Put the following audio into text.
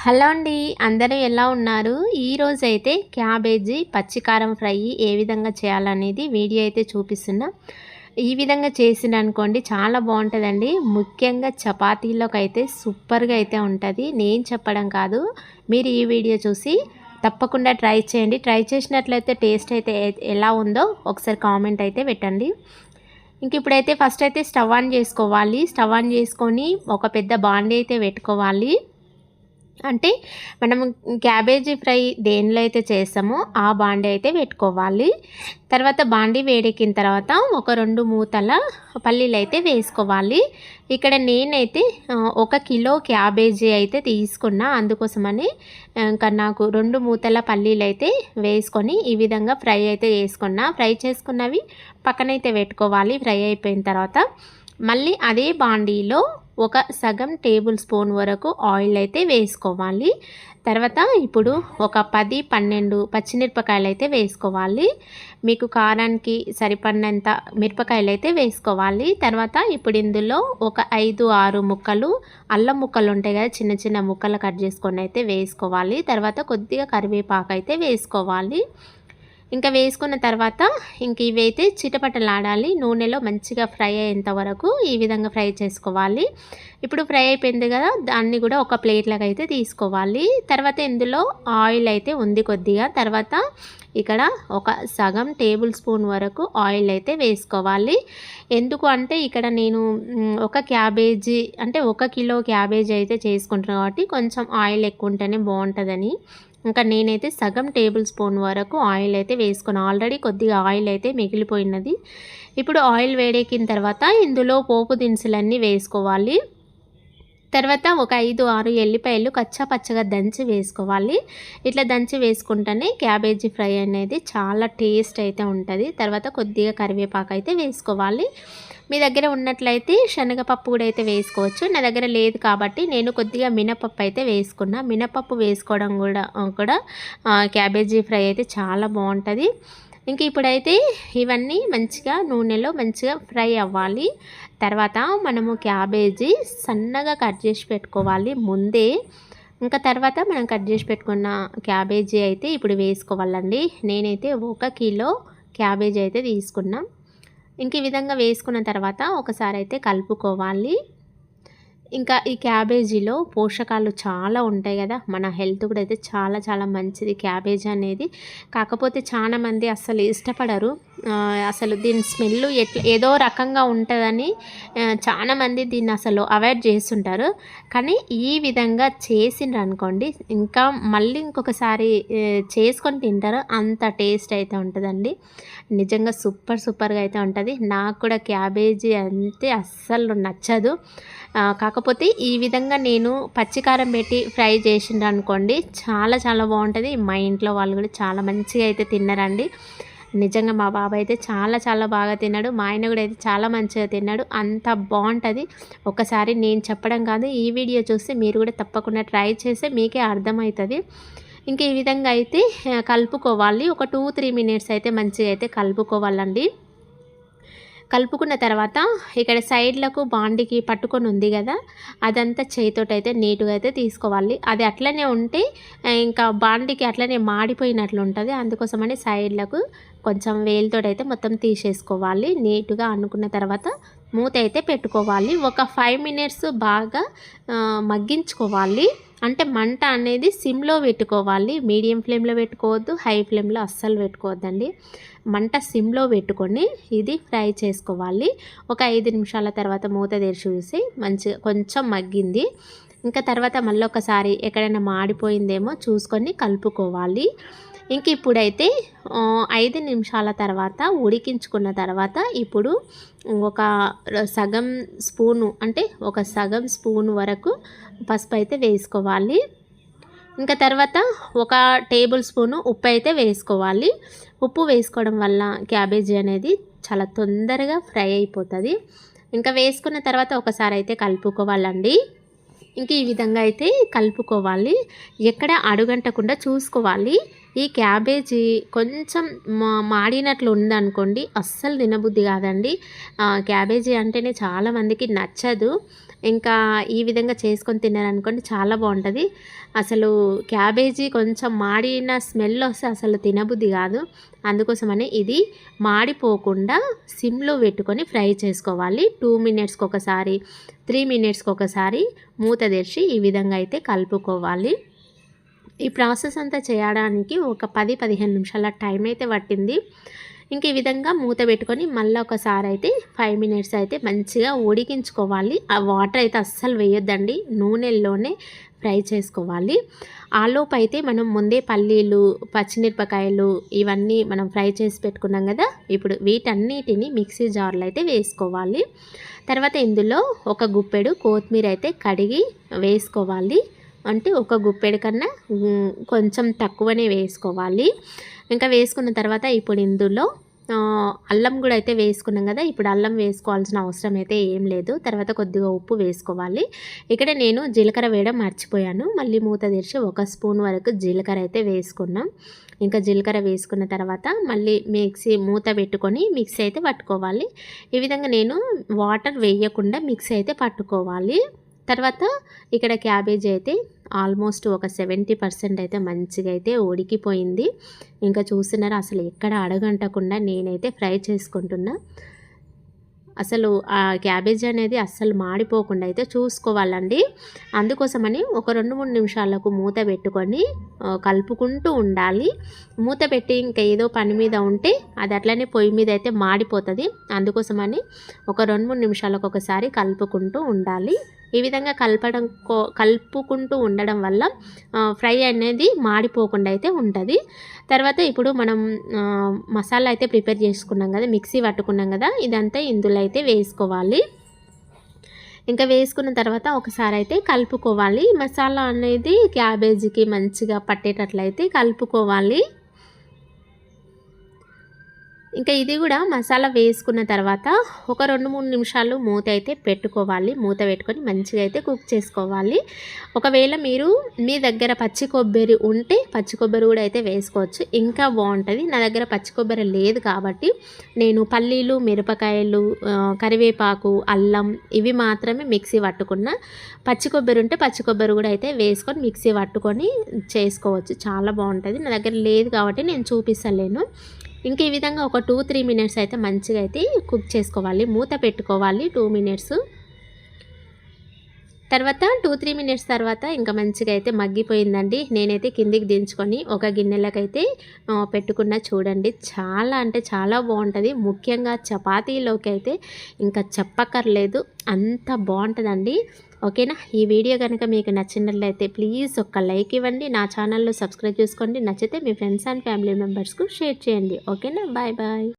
Hello అండి అందరూ ఎలా ఉన్నారు? ఈరోజు అయితే క్యాబేజీ పచ్చికారం ఫ్రై ఏ విధంగా చేయాలనేది వీడియో అయితే చూపిస్తున్నా. ఈ విధంగా చేసిన అనుకోండి చాలా బాగుంటుందండి. ముఖ్యంగా చపాతీలోకి అయితే సూపర్గా అయితే ఉంటుంది. నేను చెప్పడం కాదు మీరు ఈ వీడియో చూసి తప్పకుండా ట్రై చేయండి. ట్రై చేసినట్లయితే టేస్ట్ అయితే ఎలా ఉందో ఒకసారి కామెంట్ అయితే పెట్టండి. ఇంక ఇప్పుడైతే ఫస్ట్ అయితే స్టవ్ ఆన్ చేసుకోవాలి. స్టవ్ ఆన్ చేసుకొని ఒక పెద్ద బాండీ అయితే పెట్టుకోవాలి. అంటే మనం క్యాబేజీ ఫ్రై దేనిలో అయితే చేస్తామో ఆ బాండీ అయితే పెట్టుకోవాలి. తర్వాత బాండీ వేడెక్కిన తర్వాత ఒక రెండు మూతల పల్లీలు అయితే వేసుకోవాలి. ఇక్కడ నేనైతే ఒక కిలో క్యాబేజీ అయితే తీసుకున్నా. అందుకోసమని ఇంకా నాకు రెండు మూతల పల్లీలు అయితే వేసుకొని ఈ విధంగా ఫ్రై అయితే చేసుకున్నా. ఫ్రై చేసుకున్నవి పక్కనైతే పెట్టుకోవాలి. ఫ్రై అయిపోయిన తర్వాత మళ్ళీ అదే బాండీలో ఒక సగం టేబుల్ స్పూన్ వరకు ఆయిల్ అయితే వేసుకోవాలి. తర్వాత ఇప్పుడు ఒక పది పన్నెండు పచ్చిమిరపకాయలు అయితే వేసుకోవాలి. మీకు కారానికి సరిపడినంత మిరపకాయలు అయితే వేసుకోవాలి. తర్వాత ఇప్పుడు ఇందులో ఒక ఐదు ఆరు ముక్కలు అల్లం ముక్కలు ఉంటాయి కదా చిన్న చిన్న ముక్కలు కట్ చేసుకొని అయితే వేసుకోవాలి. తర్వాత కొద్దిగా కరివేపాకు అయితే వేసుకోవాలి. ఇంకా వేసుకున్న తర్వాత ఇంక ఇవైతే చిటపటలాడాలి. నూనెలో మంచిగా ఫ్రై అయ్యేంత వరకు ఈ విధంగా ఫ్రై చేసుకోవాలి. ఇప్పుడు ఫ్రై అయిపోయింది కదా దాన్ని కూడా ఒక ప్లేట్లాగా అయితే తీసుకోవాలి. తర్వాత ఇందులో ఆయిల్ అయితే ఉంది కొద్దిగా. తర్వాత ఇక్కడ ఒక సగం టేబుల్ స్పూన్ వరకు ఆయిల్ అయితే వేసుకోవాలి. ఎందుకు అంటే ఇక్కడ నేను ఒక క్యాబేజీ అంటే ఒక కిలో క్యాబేజీ అయితే చేసుకుంటున్నాను కాబట్టి కొంచెం ఆయిల్ ఎక్కువ ఉంటేనే బాగుంటుందని. ఇంకా నేనైతే సగం టేబుల్ స్పూన్ వరకు ఆయిల్ అయితే వేసుకున్నాను ఆల్రెడీ కొద్దిగా ఆయిల్ అయితే మిగిలిపోయినది. ఇప్పుడు ఆయిల్ వేడెక్కిన తర్వాత ఇందులో పోపు దినుసులన్నీ వేసుకోవాలి. తర్వాత ఒక ఐదు ఆరు ఎల్లిపాయలు కచ్చా పచ్చగా దంచి వేసుకోవాలి. ఇట్లా దంచి వేసుకుంటేనే క్యాబేజీ ఫ్రై అనేది చాలా టేస్ట్ అయితే ఉంటుంది. తర్వాత కొద్దిగా కరివేపాకు అయితే వేసుకోవాలి. మీ దగ్గర ఉన్నట్లయితే శనగపప్పు కూడా అయితే వేసుకోవచ్చు. నా దగ్గర లేదు కాబట్టి నేను కొద్దిగా మినపప్పు అయితే వేసుకున్నా. మినపప్పు వేసుకోవడం కూడా కూడా క్యాబేజీ ఫ్రై అయితే చాలా బాగుంటుంది. ఇంక ఇప్పుడైతే ఇవన్నీ మంచిగా నూనెలో మంచిగా ఫ్రై అవ్వాలి. తర్వాత మనము క్యాబేజీ సన్నగా కట్ చేసి పెట్టుకోవాలి ముందే. ఇంకా తర్వాత మనం కట్ చేసి పెట్టుకున్న క్యాబేజీ అయితే ఇప్పుడు వేసుకోవాలండి. నేనైతే ఒక కిలో క్యాబేజీ అయితే తీసుకున్నాం. ఇంక ఈ విధంగా వేసుకున్న తర్వాత ఒకసారి అయితే కలుపుకోవాలి. ఇంకా ఈ క్యాబేజీలో పోషకాలు చాలా ఉంటాయి కదా. మన హెల్త్ కూడా అయితే చాలా చాలా మంచిది క్యాబేజీ అనేది. కాకపోతే చాలామంది అసలు ఇష్టపడరు. అసలు దీని స్మెల్ ఎట్లా ఏదో రకంగా ఉంటుందని చాలామంది దీన్ని అసలు అవాయిడ్ చేస్తుంటారు. కానీ ఈ విధంగా చేసిండ్రు అనుకోండి ఇంకా మళ్ళీ ఇంకొకసారి చేసుకొని తింటారు. అంత టేస్ట్ అయితే ఉంటుందండి. నిజంగా సూపర్ సూపర్గా అయితే ఉంటుంది. నాకు కూడా క్యాబేజీ అంతే అస్సలు నచ్చదు. కాకపోతే ఈ విధంగా నేను పచ్చికారం పెట్టి ఫ్రై చేసిండ్రు అనుకోండి చాలా చాలా బాగుంటుంది. మా ఇంట్లో వాళ్ళు కూడా చాలా మంచిగా అయితే తిన్నారండి. నిజంగా మా బాబాయ్ అయితే చాలా చాలా బాగా తిన్నాడు. మా ఆయన కూడా అయితే చాలా మంచిగా తిన్నాడు. అంత బాగుంటుంది. ఒకసారి నేను చెప్పడం కాదు ఈ వీడియో చూస్తే మీరు కూడా తప్పకుండా ట్రై చేస్తే మీకే అర్థమవుతుంది. ఇంకా ఈ విధంగా అయితే కలుపుకోవాలి. ఒక టూ త్రీ మినిట్స్ అయితే మంచిగా అయితే కలుపుకోవాలండి. కలుపుకున్న తర్వాత ఇక్కడ సైడ్లకు బాండికి పట్టుకొని ఉంది కదా అదంతా చేతితోటి అయితే నీట్గా అయితే తీసుకోవాలి. అది అట్లనే ఉంటే ఇంకా బాండికి అట్లనే మాడిపోయినట్లు ఉంటుంది. అందుకోసమని సైడ్లకు కొంచెం వేలుతో అయితే మొత్తం తీసేసుకోవాలి. నీట్గా అనుకున్న తర్వాత మూత అయితే పెట్టుకోవాలి. ఒక ఫైవ్ మినిట్స్ బాగా మగ్గించుకోవాలి. అంటే మంట అనేది సిమ్లో పెట్టుకోవాలి. మీడియం ఫ్లేమ్లో పెట్టుకోవద్దు హై ఫ్లేమ్లో అస్సలు పెట్టుకోవద్దండి. మంట సిమ్లో పెట్టుకొని ఇది ఫ్రై చేసుకోవాలి. ఒక ఐదు నిమిషాల తర్వాత మూత తెరిచి చూసి మంచిగా కొంచెం మగ్గింది. ఇంకా తర్వాత మళ్ళీ ఒకసారి ఎక్కడైనా మాడిపోయిందేమో చూసుకొని కలుపుకోవాలి. ఇంక ఇప్పుడైతే ఐదు నిమిషాల తర్వాత ఉడికించుకున్న తర్వాత ఇప్పుడు ఒక సగం స్పూను అంటే ఒక సగం స్పూన్ వరకు పసుపు అయితే వేసుకోవాలి. ఇంకా తర్వాత ఒక టేబుల్ స్పూను ఉప్పు అయితే వేసుకోవాలి. ఉప్పు వేసుకోవడం వల్ల క్యాబేజీ అనేది చాలా తొందరగా ఫ్రై అయిపోతుంది. ఇంకా వేసుకున్న తర్వాత ఒకసారి అయితే కలుపుకోవాలండి. ఇంక ఈ విధంగా అయితే కలుపుకోవాలి. ఎక్కడ అడుగంటకుండా చూసుకోవాలి. ఈ క్యాబేజీ కొంచెం మా మాడినట్లు ఉందనుకోండి అస్సలు తినబుద్ధి కాదండి. క్యాబేజీ అంటేనే చాలామందికి నచ్చదు. ఇంకా ఈ విధంగా చేసుకొని తిన్నారనుకోండి చాలా బాగుంటుంది. అసలు క్యాబేజీ కొంచెం మాడిన స్మెల్ వస్తే అసలు తినబుద్ధి కాదు. అందుకోసమని ఇది మాడిపోకుండా సిమ్లో పెట్టుకొని ఫ్రై చేసుకోవాలి. టూ మినిట్స్కి ఒకసారి త్రీ మినిట్స్కి ఒకసారి మూత తెరిచి ఈ విధంగా అయితే కలుపుకోవాలి. ఈ ప్రాసెస్ అంతా చేయడానికి ఒక పది పదిహేను నిమిషాల టైం అయితే పట్టింది. ఇంక ఈ విధంగా మూత పెట్టుకొని మళ్ళీ ఒకసారి అయితే ఫైవ్ మినిట్స్ అయితే మంచిగా ఉడికించుకోవాలి. ఆ వాటర్ అయితే అస్సలు వేయొద్దండి. నూనెల్లోనే ఫ్రై చేసుకోవాలి. ఆలోపు అయితే మనం ముందే పల్లీలు పచ్చిమిరపకాయలు ఇవన్నీ మనం ఫ్రై చేసి పెట్టుకున్నాం కదా ఇప్పుడు వీటన్నిటిని మిక్సీ జార్లో అయితే వేసుకోవాలి. తర్వాత ఇందులో ఒక గుప్పెడు కొత్తిమీర అయితే కడిగి వేసుకోవాలి. అంటే ఒక గుప్పెడు కన్నా కొంచెం తక్కువనే వేసుకోవాలి. ఇంకా వేసుకున్న తర్వాత ఇప్పుడు ఇందులో అల్లం కూడా అయితే వేసుకున్నాం కదా ఇప్పుడు అల్లం వేసుకోవాల్సిన అవసరం అయితే ఏం లేదు. తర్వాత కొద్దిగా ఉప్పు వేసుకోవాలి. ఇక్కడ నేను జీలకర్ర వేయడం మర్చిపోయాను. మళ్ళీ మూత తెరిచి ఒక స్పూన్ వరకు జీలకర్ర అయితే వేసుకున్నాం. ఇంకా జీలకర్ర వేసుకున్న తర్వాత మళ్ళీ మిక్సీ మూత పెట్టుకొని మిక్సీ అయితే పట్టుకోవాలి. ఈ విధంగా నేను వాటర్ వేయకుండా మిక్సీ అయితే పట్టుకోవాలి. తర్వాత ఇక్కడ క్యాబేజీ అయితే ఆల్మోస్ట్ ఒక సెవెంటీ పర్సెంట్ అయితే మంచిగా అయితే ఉడికిపోయింది. ఇంకా చూస్తున్నారు అసలు ఎక్కడ అడగంటకుండా నేనైతే ఫ్రై చేసుకుంటున్నా. అసలు ఆ క్యాబేజ్ అనేది అస్సలు మాడిపోకుండా అయితే చూసుకోవాలండి. అందుకోసమని ఒక రెండు మూడు నిమిషాలకు మూత పెట్టుకొని కలుపుకుంటూ ఉండాలి. మూత పెట్టి ఇంకా ఏదో పని మీద ఉంటే అది అట్లనే పొయ్యి మీద అయితే మాడిపోతుంది. అందుకోసమని ఒక రెండు మూడు నిమిషాలకు ఒకసారి కలుపుకుంటూ ఉండాలి. ఈ విధంగా కలపడం కో- కలుపుకుంటూ ఉండడం వల్ల ఫ్రై అనేది మాడిపోకుండా అయితే ఉంటుంది. తర్వాత ఇప్పుడు మనం మసాలా అయితే ప్రిపేర్ చేసుకున్నాం కదా మిక్సీ పట్టుకున్నాం కదా ఇదంతా ఇందులో అయితే వేసుకోవాలి. ఇంకా వేసుకున్న తర్వాత ఒకసారి అయితే కలుపుకోవాలి. మసాలా అనేది క్యాబేజీకి మంచిగా పట్టేటట్లయితే కలుపుకోవాలి. ఇంకా ఇది కూడా మసాలా వేసుకున్న తర్వాత ఒక రెండు మూడు నిమిషాలు మూత అయితే పెట్టుకోవాలి. మూత పెట్టుకొని మంచిగా అయితే కుక్ చేసుకోవాలి. ఒకవేళ మీరు మీ దగ్గర పచ్చి కొబ్బరి ఉంటే పచ్చి కొబ్బరి కూడా అయితే వేసుకోవచ్చు. ఇంకా బాగుంటుంది. నా దగ్గర పచ్చి కొబ్బరి లేదు కాబట్టి నేను పల్లీలు మిరపకాయలు కరివేపాకు అల్లం ఇవి మాత్రమే మిక్సీ పట్టుకున్న పచ్చి కొబ్బరి ఉంటే పచ్చి కొబ్బరి కూడా అయితే వేసుకొని మిక్సీ పట్టుకొని చేసుకోవచ్చు. చాలా బాగుంటుంది. నా దగ్గర లేదు కాబట్టి నేను చూపిస్తలేను. ఇంకా ఈ విధంగా ఒక టూ త్రీ మినిట్స్ అయితే మంచిగా అయితే కుక్ చేసుకోవాలి. మూత పెట్టుకోవాలి టూ మినిట్స్. తర్వాత టూ త్రీ మినిట్స్ తర్వాత ఇంకా మంచిగా అయితే మగ్గిపోయిందండి. నేనైతే కిందికి దించుకొని ఒక గిన్నెలకైతే పెట్టుకున్న చూడండి. చాలా అంటే చాలా బాగుంటుంది. ముఖ్యంగా చపాతీలోకి అయితే ఇంకా చెప్పక్కర్లేదు. అంత బాగుంటుందండి. ఓకేనా? ఈ వీడియో కనుక మీకు నచ్చినట్లయితే ప్లీజ్ ఒక్క లైక్ ఇవ్వండి. నా ఛానల్లో సబ్స్క్రైబ్ చేసుకోండి. నచ్చితే మీ ఫ్రెండ్స్ అండ్ ఫ్యామిలీ మెంబర్స్కు షేర్ చేయండి. ఓకేనా? Bye bye.